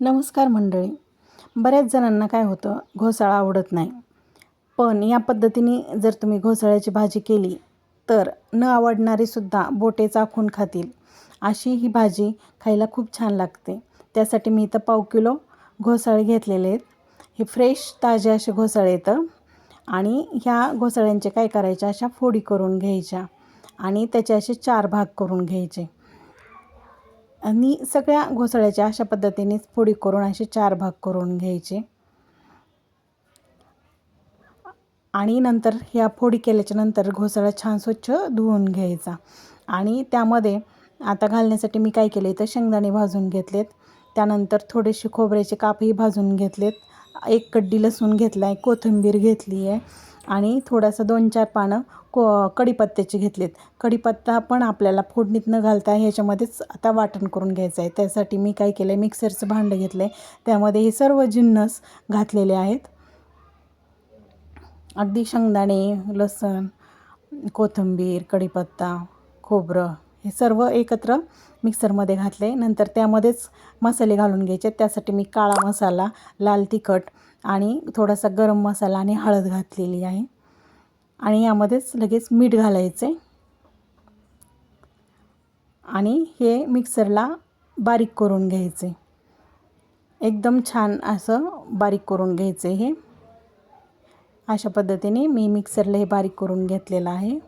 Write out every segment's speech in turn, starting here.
नमस्कार मंडळी. बऱ्याच जणांना काय होतं घोसाळा आवडत नाही. पण या पद्धतीने जर तुम्ही घोसाळ्याची भाजी केली तर न आवडणारीसुद्धा बोटे चाखून खातील. अशी ही भाजी खायला खूप छान लागते. त्यासाठी मी इथं पाव किलो घोसाळे घेतलेले आहेत. हे फ्रेश ताजे असे घोसाळे येतं आणि ह्या घोसाळ्यांचे काय करायच्या अशा फोडी करून घ्यायच्या आणि त्याचे असे चार भाग करून घ्यायचे. आणि सगळ्या घोसाळ्याच्या अशा पद्धतीनेच फोडी करून असे चार भाग करून घ्यायचे. आणि नंतर ह्या फोडी केल्याच्यानंतर घोसाळा छान स्वच्छ धुवून घ्यायचा. आणि त्यामध्ये आता घालण्यासाठी मी काय केले तर शेंगदाणे भाजून घेतलेत. त्यानंतर थोडेसे खोबऱ्याचे कापही भाजून घेतलेत. एक कड्डी लसूण घेतला आहे कोथिंबीर घेतली आहे आणि थोडासा दोन चार पानं को कढीपत्त्याचे घेतलेत. कढीपत्ता पण आपल्याला फोडणीत न घालता ह्याच्यामध्येच आता वाटण करून घ्यायचं आहे. त्यासाठी मी काय केलं आहे मिक्सरचं भांडं घेतलं आहे त्यामध्ये हे सर्व जिन्नस घातलेले आहेत. अगदी शेंगदाणे लसण कोथिंबीर कढीपत्ता खोबरं हे सर्व एकत्र मिक्सरमध्ये घातले. नंतर त्यामध्येच मसाले घालून घ्यायचे. त्यासाठी मी काळा मसाला लाल तिखट आणि थोडासा गरम मसाला आणि हळद घातलेली आहे. आणि यामध्येच लगेच मीठ घालायचे. आणि हे मिक्सरला बारीक करून घ्यायचे. एकदम छान असं बारीक करून घ्यायचे हे. अशा पद्धतीने मी मिक्सरला हे बारीक करून घेतलेलं आहे.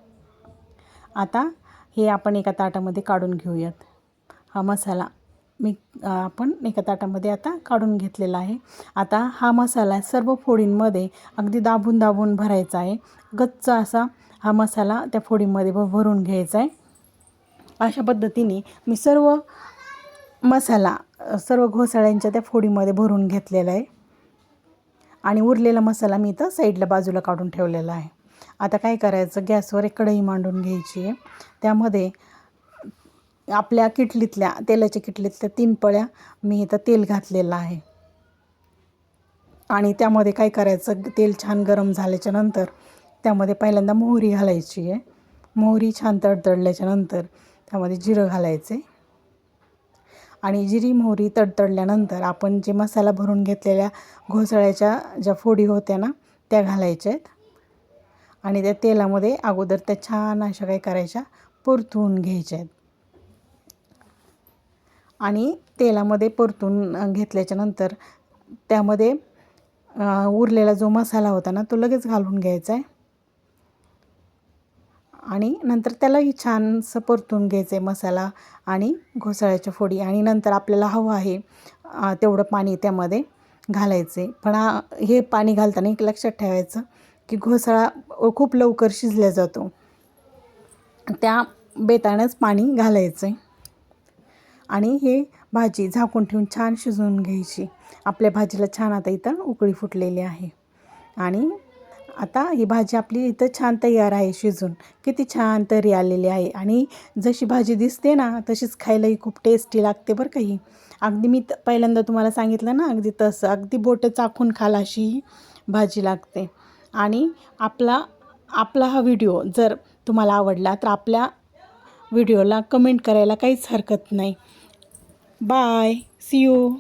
आता हे आपण एका ताटामध्ये काढून घेऊयात. हा मसाला मी आपण एका ताटामध्ये आता काढून घेतलेला आहे. आता हा मसाला सर्व फोडींमध्ये अगदी दाबून दाबून भरायचा आहे. गच्च असा हा मसाला त्या फोडींमध्ये भरून घ्यायचा आहे. अशा पद्धतीने मी सर्व मसाला सर्व घोसाळ्यांच्या त्या फोडीमध्ये भरून घेतलेला आहे. आणि उरलेला मसाला मी इथं साईडला बाजूला काढून ठेवलेला आहे. आता काय करायचं? गॅसवर एक कढई मांडून घ्यायची आहे. त्यामध्ये आपल्या किटलीतल्या तेलाच्या किटलीतल्या तीन पळ्या मी इथं तेल घातलेलं आहे. आणि त्यामध्ये काय करायचं? तेल छान गरम झाल्याच्यानंतर त्यामध्ये पहिल्यांदा मोहरी घालायची आहे. मोहरी छान तडतडल्याच्या नंतर त्यामध्ये जिरं घालायचे. आणि जिरी मोहरी तडतडल्यानंतर आपण जे मसाला भरून घेतलेल्या घोसळ्याच्या ज्या फोडी होत्या ना त्या घालायच्या आहेत. आणि त्या तेलामध्ये अगोदर त्या छान अशा काय करायच्या परतून घ्यायच्या. आहेत आणि तेलामध्ये परतून घेतल्याच्या नंतर त्यामध्ये उरलेला जो मसाला होता ना तो लगेच घालून घ्यायचा आहे. आणि नंतर त्यालाही छानसं परतून घ्यायचं आहे मसाला आणि घोसाळ्याच्या फोडी. आणि नंतर आपल्याला हवं आहे तेवढं पाणी त्यामध्ये घालायचे पण हे पाणी घालताना एक लक्षात ठेवायचं की घोसाळा खूप लवकर शिजला जातो. त्या बेतानंच पाणी घालायचं. आहे आणि हे भाजी झाकून ठेवून छान शिजवून घ्यायची. आपल्या भाजीला छान आता इथं उकळी फुटलेली आहे. आणि आता ही भाजी आपली इथं छान तयार आहे शिजून. किती छान तरी आलेली आहे. आणि जशी भाजी दिसते ना तशीच खायलाही खूप टेस्टी लागते बरं का ही. अगदी मी पहिल्यांदा तुम्हाला सांगितलं ना अगदी तसं. अगदी बोटं चाखून खालाशी भाजी लागते. आणि आपला आपला हा व्हिडिओ जर तुम्हाला आवडला तर आपल्या व्हिडिओला कमेंट करायला काहीच हरकत नाही. बाय. C you